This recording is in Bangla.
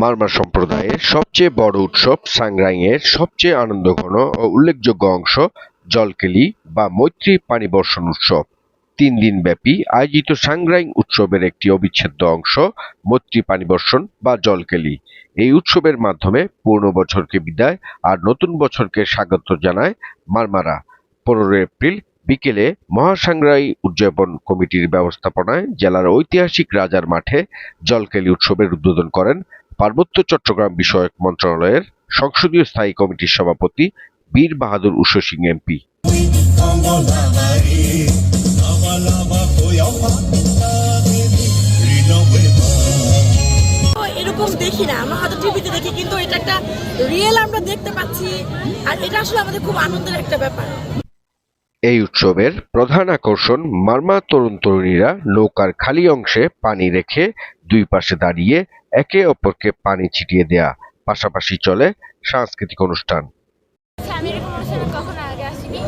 মারমা সম্প্রদায়ের সবচেয়ে বড় উৎসব সাংগ্রাইয়ের সবচেয়ে আনন্দঘন ও উল্লেখযোগ্য অংশ জলকেলি বা মৈত্রী পানি বর্ষণ উৎসব। তিন দিন ব্যাপী আয়োজিত সাংগ্রাইং উৎসবের একটি অবিচ্ছেদ্য অংশ মৈত্রী পানি বর্ষণ বা জলকেলি। এই উৎসবের মাধ্যমে পুরনো বছরকে বিদায় আর নতুন বছরকে স্বাগত জানায় মারমারা। পনেরো এপ্রিল বিকেলে মহাসাংগ্রাই উদযাপন কমিটির ব্যবস্থাপনায় জেলার ঐতিহাসিক রাজার মাঠে জলকেলি উৎসবের উদ্বোধন করেন পার্বত্য চট্টগ্রাম বিষয়ক মন্ত্রণালয়ের সংসদীয় স্থায়ী কমিটির সভাপতি বীর বাহাদুর উষু সিং এমপি এরকম দেখি না, আমরা হয়তো টিভিতে দেখি, কিন্তু এটা একটা রিয়েল আমরা দেখতে পাচ্ছি, আর এটা আসলে আমাদের খুব আনন্দের একটা ব্যাপার। এই উৎসবের প্রধান আকর্ষণ মার্মা তরুণ তরুণীরা নৌকার খালি অংশে পানি রেখে দুই পাশে দাঁড়িয়ে একে অপরকে পানি ছিটিয়ে দেয়া পাশাপাশি চলে সাংস্কৃতিক অনুষ্ঠান আমি কখনো আগে আসিনি।